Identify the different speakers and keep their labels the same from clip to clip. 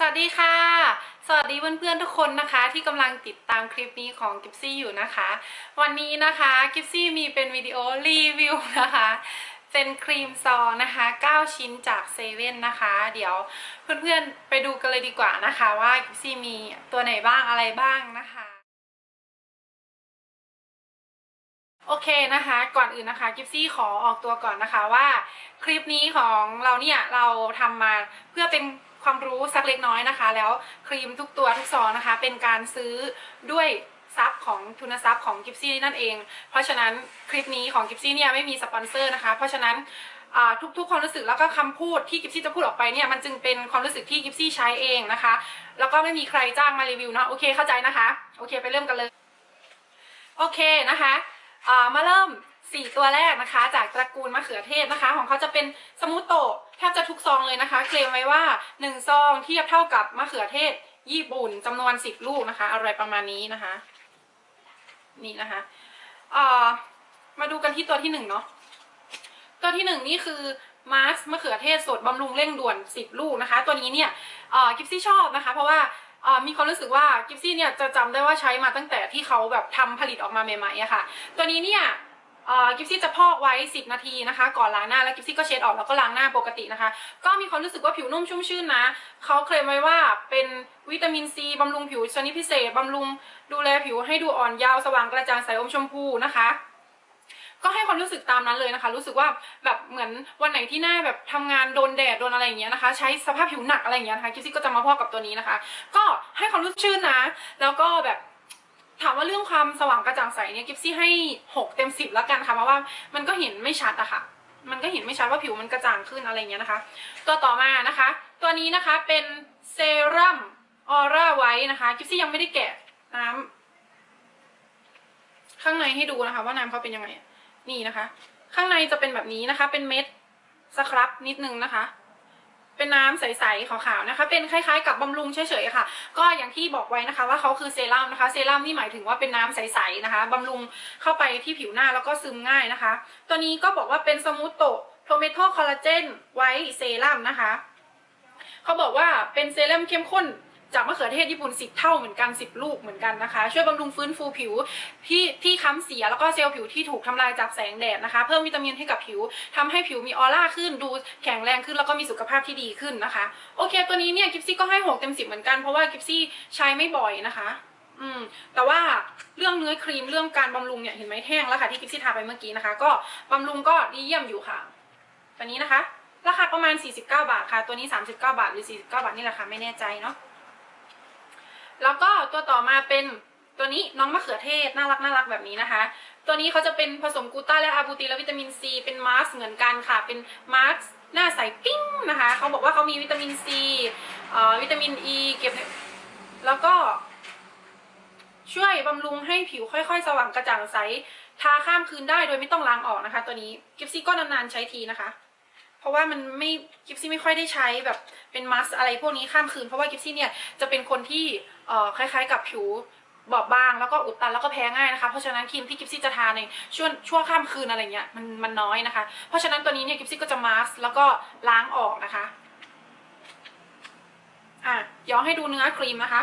Speaker 1: สวัสดีค่ะ สวัสดีเพื่อนๆทุกคนนะคะ ที่กำลังติดตามคลิปนี้ของกิฟซี่อยู่นะคะ วันนี้นะคะกิฟซี่มีเป็นวิดีโอรีวิวนะคะเป็นครีมซองนะคะ 9 ชิ้นจากเซเว่นนะคะ เดี๋ยวเพื่อนๆไปดูกันเลยดีกว่านะคะว่ากิฟซี่มีตัวไหนบ้างอะไรบ้างนะคะโอเคนะคะ ก่อนอื่นนะคะกิฟซี่ขอออกตัวก่อนนะคะว่าคลิปนี้ของเราเนี่ยเราทำมาเพื่อเป็น ความรู้สักเล็กน้อยนะคะ แล้วครีมทุกตัวทุกซองนะคะ เป็นการซื้อด้วยซับของทุนทรัพย์ของกิฟซี่นั่นเอง เพราะฉะนั้นคลิปนี้ของกิฟซี่เนี่ยไม่มีสปอนเซอร์นะคะ เพราะฉะนั้นทุกๆความรู้สึกแล้วก็คำพูดที่กิฟซี่จะพูดออกไปเนี่ยมันจึงเป็นความรู้สึกที่กิฟซี่ใช้เองนะคะ แล้วก็ไม่มีใครจ้างมารีวิวเนาะโอเคเข้าใจนะคะ โอเคไปเริ่มกันเลย โอเคนะคะมาเริ่ม 4ตัวแรกนะคะ จากตระกูลมะเขือเทศนะคะ ของเขาจะเป็นสมูทโตะแทบจะทุกซองเลยนะคะ เคลมไว้ว่า1ซองเทียบเท่ากับมะเขือเทศ ญี่ปุ่นจำนวน10ลูกนะคะ อะไรประมาณนี้นะคะ นี่นะคะอ่ามาดูกันที่ตัวที่1เนาะตัวที่1นี่คือมาร์สมะเขือเทศสดบำรุงเร่งด่วน10ลูกนะคะ ตัวนี้เนี่ยอ่ากิฟซี่ชอบนะคะ เพราะว่ามีความรู้สึกว่ากิฟซี่เนี่ยจะจำได้ว่าใช้มาตั้งแต่ที่เขาแบบทำผลิตออกมาใหม่ๆอะค่ะ ตัวนี้เนี่ย กิฟซี่จะพอกไว้ 10 นาทีนะคะ ก่อนล้างหน้าแล้วกิฟซี่ก็เช็ดออกแล้วก็ล้างหน้าปกตินะคะ ก็มีความรู้สึกว่าผิวนุ่มชุ่มชื่นนะเขาเคลมไว้ว่าเป็นวิตามินซีบำรุงผิวชนิดพิเศษบำรุงดูแลผิวให้ดูอ่อนเยาว์สว่างกระจ่างใสอมชมพูนะคะก็ให้ความรู้สึกตามนั้นเลยนะคะ รู้สึกว่าแบบเหมือนวันไหนที่หน้าแบบทำงานโดนแดดโดนอะไรอย่างเงี้ยนะคะ ใช้สภาพผิวหนักอะไรอย่างเงี้ยนะคะกิฟซี่ก็จะมาพอกกับตัวนี้นะคะ ก็ให้ความรู้สึกชื่นนะ แล้วก็แบบ ถามว่าเรื่องความสว่างกระจ่างใสเนี่ยกิฟซี่ให้หกเต็มสิบแล้วกันค่ะเพราะว่ามันก็เห็นไม่ชัดอะค่ะ มันก็เห็นไม่ชัดว่าผิวมันกระจ่างขึ้นอะไรเงี้ยนะคะ ตัวต่อมานะคะ ตัวนี้นะคะเป็นเซรั่มออร่าไว้นะคะกิฟซี่ยังไม่ได้แกะน้ำข้างในให้ดูนะคะ ว่าน้ำเขาเป็นยังไงนี่นะคะ ข้างในจะเป็นแบบนี้นะคะ เป็นเม็ดสครับนิดนึงนะคะ เป็นน้ำใสๆขาวๆนะคะ เป็นคล้ายๆ กับบำรุงเฉยๆค่ะ ก็อย่างที่บอกไว้นะคะ ว่าเขาคือเซรั่มนะคะ เซรั่มนี่หมายถึงว่าเป็นน้ำใสๆนะคะบำรุงเข้าไปที่ผิวหน้าแล้วก็ซึมง่ายนะคะ ตัวนี้ก็บอกว่าเป็นสมูทโตโทเมโตคอลลาเจนไว้เซรั่มนะคะ เขาบอกว่าเป็นเซรั่มเข้มข้น จากมะเขือเทศญี่ปุ่น 10 เท่าเหมือนกัน 10 ลูกเหมือนกันนะคะ ช่วยบำรุงฟื้นฟูผิวที่ที่ค้ำเสียแล้วก็เซลล์ผิวที่ถูกทำลายจากแสงแดดนะคะ เพิ่มวิตามินให้กับผิวทำให้ผิวมีออร่าขึ้นดูแข็งแรงขึ้นแล้วก็มีสุขภาพที่ดีขึ้นนะคะ โอเค ตัวนี้เนี่ยกิฟซี่ก็ให้หกเต็มสิบเหมือนกันเพราะว่ากิฟซี่ใช้ไม่บ่อยนะคะอืมแต่ว่าเรื่องเนื้อครีมเรื่องการบำรุงเนี่ยเห็นไหมแห้งแล้วค่ะที่กิฟซี่ทาไปเมื่อกี้นะคะ ก็บำรุงก็ดีเยี่ยมอยู่ค่ะตัวนี้นะคะ ราคาประมาณ 49 บาทค่ะ ตัวนี้ 39 บาทหรือ 49 บาทนี่แหละค่ะไม่แน่ใจเนาะ แล้วก็ตัวต่อมาเป็นตัวนี้น้องมะเขือเทศน่ารักน่ารักแบบนี้นะคะ ตัวนี้เขาจะเป็นผสมกูต้าและอาบูตินและวิตามินซีเป็นมาสก์เหมือนกันค่ะ เป็นมาสก์หน้าใสปิ้งนะคะเขาบอกว่าเขามีวิตามินซีวิตามินอ e, ีเก็บแล้วก็ช่วยบำรุงให้ผิวค่อย ๆ สว่างกระจ่างใส ทาข้ามคืนได้โดยไม่ต้องล้างออกนะคะ ตัวนี้กิฟซี่ก็นานๆใช้ทีนะคะ เพราะว่ามันไม่กิฟซี่ไม่ค่อยได้ใช้แบบเป็นมัสอะไรพวกนี้ข้ามคืน เพราะว่ากิฟซี่เนี่ยจะเป็นคนที่ คล้ายๆ กับผิวบอบบางแล้วก็อุดตันแล้วก็แพ้ง่ายนะคะ เพราะฉะนั้นครีมที่กิฟซี่จะทาในช่วงช่วงข้ามคืนอะไรเงี้ยมันมันน้อยนะคะ เพราะฉะนั้นตัวนี้เนี่ยกิฟซี่ก็จะมาสแล้วก็ล้างออกนะคะอะย้อนให้ดูเนื้อครีมนะคะ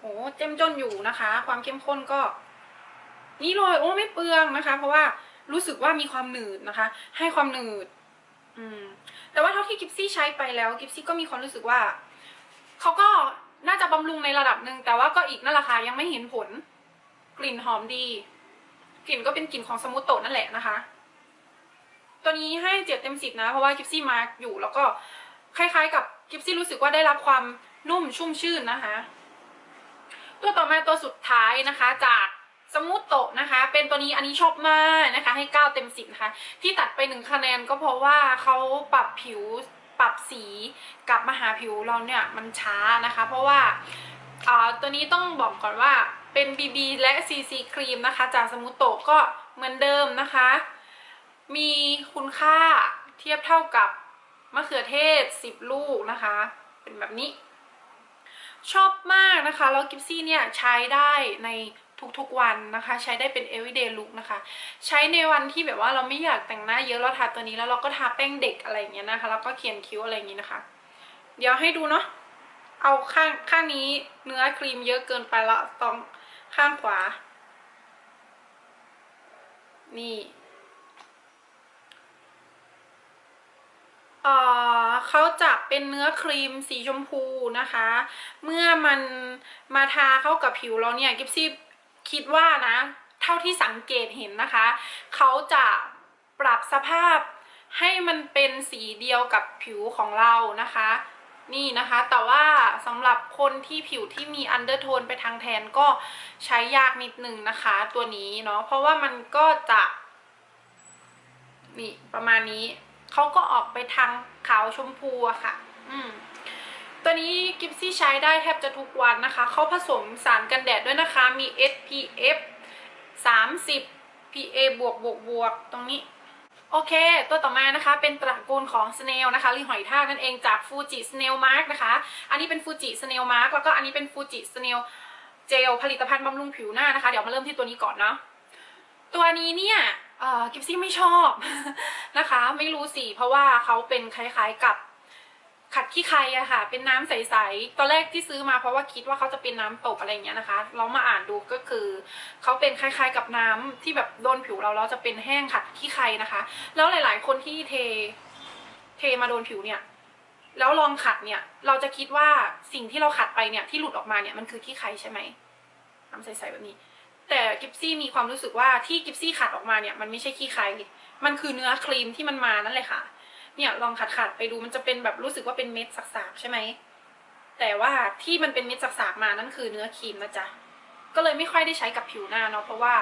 Speaker 1: โอ้เจ้มจนอยู่นะคะ ความเข้มข้นก็ นี่เลยโอ้ไม่เปลืองนะคะ เพราะว่ารู้สึกว่ามีความหนืดนะคะ ให้ความหนืด อืม แต่ว่าเท่าที่กิฟซี่ใช้ไปแล้วกิฟซี่ก็มีความรู้สึกว่า เขาก็น่าจะบำรุงในระดับหนึ่งแต่ว่าก็อีกนั่นแหละค่ะยังไม่เห็นผล กลิ่นหอมดี กลิ่นก็เป็นกลิ่นของสมูทโตนั่นแหละนะคะ ตัวนี้ให้เจ็ดเต็มสิบนะ เพราะว่ากิฟซี่มาร์กอยู่แล้วก็คล้ายๆ กับกิฟซี่รู้สึกว่าได้รับความนุ่มชุ่มชื่นนะคะ ตัวต่อมาตัวสุดท้ายนะคะจากสมูทโตะนะคะ เป็นตัวนี้อันนี้ชอบมากนะคะ ให้ 9 เต็ม 10 นะคะ ที่ตัดไป 1 คะแนนก็เพราะว่าเขาปรับผิว ปรับสีกลับมาหาผิวเราเนี่ยมันช้านะคะ เพราะว่าอ่าตัวนี้ต้องบอกก่อนว่าเป็น BB และ CC ครีมนะคะ จากสมูทโตก็เหมือนเดิมนะคะ มีคุณค่าเทียบเท่ากับมะเขือเทศ 10 ลูกนะคะ เป็นแบบนี้ ชอบมากนะคะ แล้วกิฟซี่เนี่ยใช้ได้ใน ทุกๆวันนะคะ ใช้ได้เป็น everyday look นะคะ ใช้ในวันที่แบบว่าเราไม่อยากแต่งหน้าเยอะเราทาตัวนี้แล้วเราก็ทาแป้งเด็กอะไรอย่างเงี้ยนะคะแล้วก็เขียนคิ้วอะไรอย่างงี้นะคะ เดี๋ยวให้ดูเนาะเอาข้างข้างนี้เนื้อครีมเยอะเกินไปละต้องข้างขวา นี่เอ่อเขาจะเป็นเนื้อครีมสีชมพูนะคะ เมื่อมันมาทาเข้ากับผิวเราเนี่ยกิฟซี่ คิดว่านะ เท่าที่สังเกตเห็นนะคะ เขาจะปรับสภาพให้มันเป็นสีเดียวกับผิวของเรานะคะ นี่นะคะ แต่ว่าสำหรับคนที่ผิวที่มีอันเดอร์โทนไปทางแทนก็ใช้ยากนิดนึงนะคะ ตัวนี้เนาะเพราะว่ามันก็จะนี่ประมาณนี้เขาก็ออกไปทางขาวชมพูอะค่ะ อืม นี้กิฟซี่ใช้ได้แทบจะทุกวันนะคะ เขาผสมสารกันแดดด้วยนะคะ มี SPF 30 PA บวกบวกบวกตรงนี้ โอเค ตัวต่อมานะคะ เป็นตระกูลของสเนลนะคะ หรือหอยทากนั่นเองจากฟูจิสเนลมาร์กนะคะ อันนี้เป็นฟูจิสเนลมาร์กแล้วก็อันนี้เป็นฟูจิสเนลเจลผลิตภัณฑ์บำรุงผิวหน้านะคะ เดี๋ยวมาเริ่มที่ตัวนี้ก่อนเนาะตัวนี้เนี่ยกิฟซี่ไม่ชอบนะคะ ไม่รู้สิเพราะว่าเขาเป็นคล้ายๆกับ ขัดขี้ใครอะค่ะ เป็นน้ำใสๆ ตอนแรกที่ซื้อมาเพราะว่าคิดว่าเขาจะเป็นน้ำตกอะไรเงี้ยนะคะ เรามาอ่านดูก็คือเขาเป็นคล้ายๆกับน้ำที่แบบโดนผิวเราแล้วจะเป็นแห้งขัดขี้ใครนะคะ แล้วหลาย ๆ คนที่เท เทมาโดนผิวเนี่ย แล้วลองขัดเนี่ย เราจะคิดว่าสิ่งที่เราขัดไปเนี่ยที่หลุดออกมาเนี่ยมันคือขี้ใครใช่ไหมน้ำใสๆแบบนี้ แต่กิฟซี่มีความรู้สึกว่าที่กิฟซี่ขัดออกมาเนี่ยมันไม่ใช่ขี้ใคร มันคือเนื้อครีมที่มันมานั่นแหละค่ะ เนี่ยลองขัดขัดไปดูมันจะเป็นแบบรู้สึกว่าเป็นเม็ดสักๆใช่ไหมแต่ว่าที่มันเป็นเม็ดสักๆมานั่นคือเนื้อครีมนะจ๊ะก็เลยไม่ค่อยได้ใช้กับผิวหน้าเนาะเพราะว่า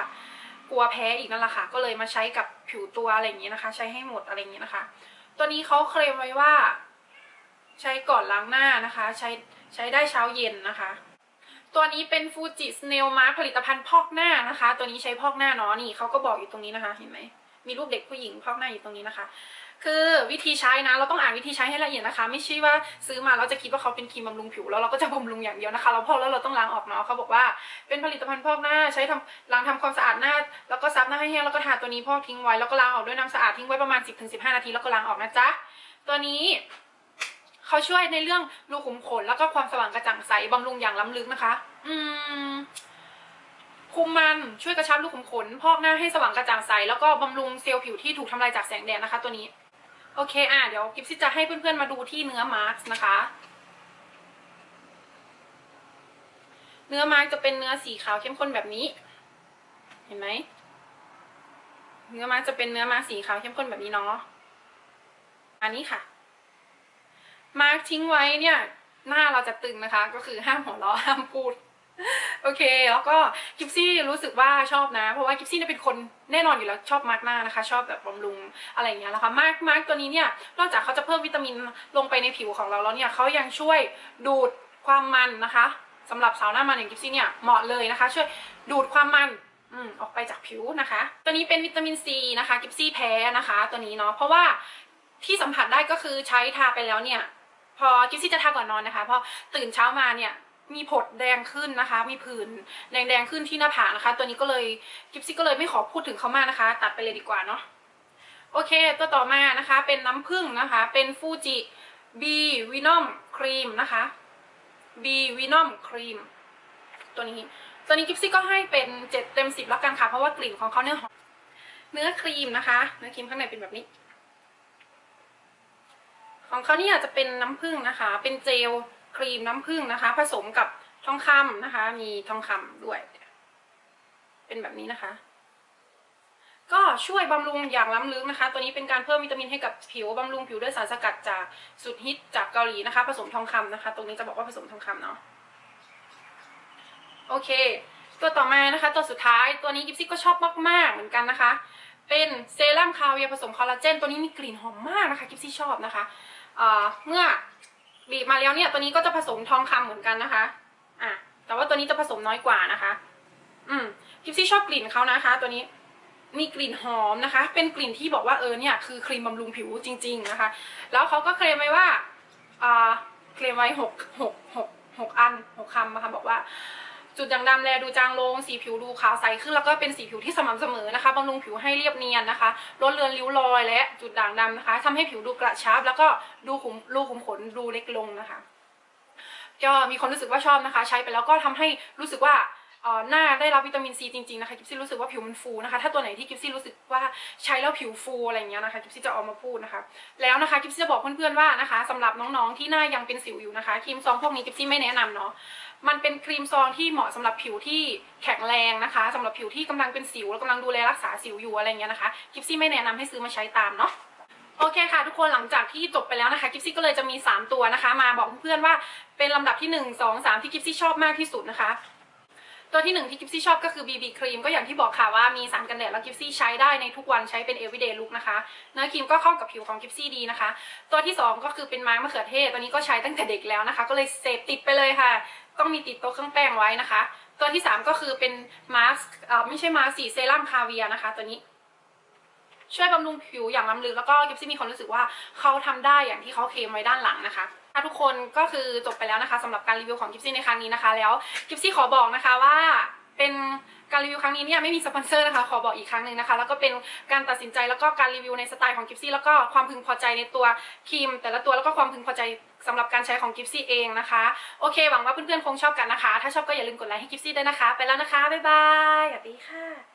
Speaker 1: กลัวแพ้อีกนั่นแหละค่ะ ก็เลยมาใช้กับผิวตัวอะไรอย่างเงี้ยนะคะ ใช้ให้หมดอะไรอย่างเงี้ยนะคะ ตัวนี้เขาเคลมไว้ว่า ใช้ก่อนล้างหน้านะคะ ใช้ใช้ได้เช้าเย็นนะคะ ตัวนี้เป็นฟูจิสเนลมาผลิตภัณฑ์พอกหน้านะคะ ตัวนี้ใช้พอกหน้าเนาะนี่เขาก็บอกอยู่ตรงนี้นะคะ เห็นไหม มีรูปเด็กผู้หญิงพอกหน้าอยู่ตรงนี้นะคะ คือวิธีใช้นะ เราต้องอ่านวิธีใช้ให้ละเอียดนะคะ ไม่ใช่ว่าซื้อมาเราจะคิดว่าเขาเป็นครีมบำรุงผิวแล้วเราก็จะบำรุงอย่างเดียวนะคะ เราพอกแล้วเราต้องล้างออกเนาะเขาบอกว่าเป็นผลิตภัณฑ์พอกหน้าใช้ทำล้างทำความสะอาดหน้า แล้วก็ซับหน้าให้แห้งแล้วก็ทาตัวนี้พอกทิ้งไว้แล้วก็ล้างออกด้วยน้ำสะอาดทิ้งไว้ประมาณ 10-15 นาทีแล้วก็ล้างออกนะจ๊ะตัวนี้เขาช่วยในเรื่องรูขุมขนแล้วก็ความสว่างกระจ่างใสบำรุงอย่างล้ำลึกนะคะ อืม คุมมันช่วยกระชับรูขุมขน พอกหน้าให้สว่างกระจ่างใส แล้วก็บำรุงเซลล์ผิวที่ถูกทำลายจากแสงแดดนะคะตัวนี้ โอเคอะเดี๋ยวกิฟซี่จะให้เพื่อนๆมาดูที่เนื้อมาร์กนะคะ เนื้อมาร์กจะเป็นเนื้อสีขาวเข้มข้นแบบนี้ เห็นไหมเนื้อมาร์กจะเป็นเนื้อมาร์กสีขาวเข้มข้นแบบนี้เนาะอันนี้ค่ะ มาร์กทิ้งไว้เนี่ย หน้าเราจะตึงนะคะ ก็คือห้ามหัวเราะห้ามพูด โอเค แล้วก็กิฟซี่รู้สึกว่าชอบนะ เพราะว่ากิฟซี่เนี่ยเป็นคนแน่นอนอยู่แล้วชอบมาร์กหน้านะคะ ชอบแบบบำรุงอะไรอย่างเงี้ยนะคะมาร์กมาร์กตัวนี้เนี่ยนอกจากเขาจะเพิ่มวิตามินลงไปในผิวของเราแล้วเนี่ยเขายังช่วยดูดความมันนะคะสำหรับสาวหน้ามันอย่างกิฟซี่เนี่ยเหมาะเลยนะคะ ช่วยดูดความมันอืมออกไปจากผิวนะคะ ตัวนี้เป็นวิตามินซีนะคะกิฟซี่แพ้นะคะ ตัวนี้เนาะเพราะว่าที่สัมผัสได้ก็คือใช้ทาไปแล้วเนี่ย พอกิฟซี่จะทาก่อนนอนนะคะพอตื่นเช้ามาเนี่ย มีผดแดงขึ้นนะคะ มีผื่นแดงๆขึ้นที่หน้าผากนะคะ ตัวนี้ก็เลยกิฟซี่ก็เลยไม่ขอพูดถึงเขามากนะคะ ตัดไปเลยดีกว่าเนาะโอเค ตัวต่อมานะคะ เป็นน้ำผึ้งนะคะ เป็นฟูจิบีวินอมครีมนะคะบีวินอมครีมตัวนี้ ตัวนี้กิฟซี่ก็ให้เป็นเจ็ดเต็มสิบแล้วกันค่ะ เพราะว่ากลิ่นของเขาเนี่ยหอมเนื้อครีมนะคะ เนื้อครีมข้างในเป็นแบบนี้ ของเขาเนี่ยจะเป็นน้ำผึ้งนะคะ เป็นเจล ครีมน้ำผึ้งนะคะ ผสมกับทองคำนะคะ มีทองคำด้วย เป็นแบบนี้นะคะ ก็ช่วยบำรุงอย่างล้ำลึกนะคะ ตัวนี้เป็นการเพิ่มวิตามินให้กับผิวบำรุงผิวด้วยสารสกัดจากสุดฮิตจากเกาหลีนะคะ ผสมทองคำนะคะ ตรงนี้จะบอกว่าผสมทองคำเนาะโอเค ตัวต่อมานะคะ ตัวสุดท้ายตัวนี้กิฟซี่ก็ชอบมากๆเหมือนกันนะคะ เป็นเซรั่มคาเวียผสมคอลลาเจนตัวนี้มีกลิ่นหอมมากนะคะกิฟซี่ชอบนะคะเเมื่อ บีบมาแล้วเนี่ยตัวนี้ก็จะผสมทองคำเหมือนกันนะคะ อะ แต่ว่าตัวนี้จะผสมน้อยกว่านะคะ อืมกิฟซี่ชอบกลิ่นเขานะคะ ตัวนี้มีกลิ่นหอมนะคะ เป็นกลิ่นที่บอกว่าเออเนี่ยคือครีมบำรุงผิวจริง ๆนะคะ แล้วเขาก็เคลมไว้ว่าอ่าเคลมไว้หกหกหกหกอันหกคำนะคะบอกว่า จุดด่างดำแลดูจางลง สีผิวดูขาวใสขึ้นแล้วก็เป็นสีผิวที่สม่ำเสมอนะคะบำรุงผิวให้เรียบเนียนนะคะลดเลือนริ้วรอยและจุดด่างดำนะคะทำให้ผิวดูกระชับ แล้วก็ดูขุมรูขุมขนดูเล็กลงนะคะก็มีความรู้สึกว่าชอบนะคะ ใช้ไปแล้วก็ทำให้รู้สึกว่าหน้าได้รับวิตามินซีจริงๆนะคะกิฟซี่รู้สึกว่าผิวมันฟูนะคะ ถ้าตัวไหนที่กิฟซี่รู้สึกว่าใช้แล้วผิวฟูอะไรอย่างเงี้ยนะคะกิฟซี่จะออกมาพูดนะคะ แล้วนะคะกิฟซี่จะบอกเพื่อนๆว่านะคะสำหรับน้องๆที่หน้ายังเป็นสิวอยู่นะคะครีมซองพวกนี้กิฟซี่ไม่แนะนำเนาะ มันเป็นครีมซองที่เหมาะสำหรับผิวที่แข็งแรงนะคะสำหรับผิวที่กำลังเป็นสิวแล้วกำลังดูแลรักษาสิวอยู่อะไรเงี้ยนะคะกิฟซี่ไม่แนะนำให้ซื้อมาใช้ตามเนาะโอเคค่ะทุกคนหลังจากที่จบไปแล้วนะคะกิฟซี่ก็เลยจะมี 3 ตัวนะคะ มาบอกเพื่อนๆว่าเป็นลำดับที่ 1 2 3 ที่กิฟซี่ชอบมากที่สุดนะคะ ตัวที่หนึ่งที่กิฟซี่ชอบก็คือ BB ครีมก็อย่างที่บอกค่ะว่ามีสารกันแดดแล้วกิฟซี่ใช้ได้ในทุกวันใช้เป็น everyday look นะคะเนื้อครีมก็เข้ากับผิวของกิฟซี่ดีนะคะ ตัวที่ 2 ก็คือเป็นมาร์กมะเขือเทศตัวนี้ก็ใช้ตั้งแต่เด็กแล้วนะคะ ก็เลยเสพติดไปเลยค่ะ ต้องมีติดโต๊ะเครื่องแป้งไว้นะคะ ตัวที่ 3 ก็คือเป็นมาสก์ไม่ใช่มาสก์สีเซรั่มคาเวียนะคะ ตัวนี้ ช่วยบำรุงผิวอย่างล้ำลึกแล้วก็กิฟซี่มีความรู้สึกว่าเขาทำได้อย่างที่เขาเคลมไว้ด้านหลังนะคะถ้าทุกคนก็คือจบไปแล้วนะคะสำหรับการรีวิวของกิฟซี่ในครั้งนี้นะคะ แล้วกิฟซี่ขอบอกนะคะว่า เป็นการรีวิวครั้งนี้เนี่ยไม่มีสปอนเซอร์นะคะขอบอกอีกครั้งหนึ่งนะคะ แล้วก็เป็นการตัดสินใจแล้วก็การรีวิวในสไตล์ของกิฟซี่แล้วก็ความพึงพอใจในตัวครีม แต่ละตัวแล้วก็ความพึงพอใจสำหรับการใช้ของกิฟซี่เองนะคะ โอเคหวังว่าเพื่อนๆคงชอบกันนะคะ ถ้าชอบก็อย่าลืมกดไลค์ให้กิฟซี่ด้วยนะคะ ไปแล้วนะคะบ๊ายบายสวัสดีค่ะ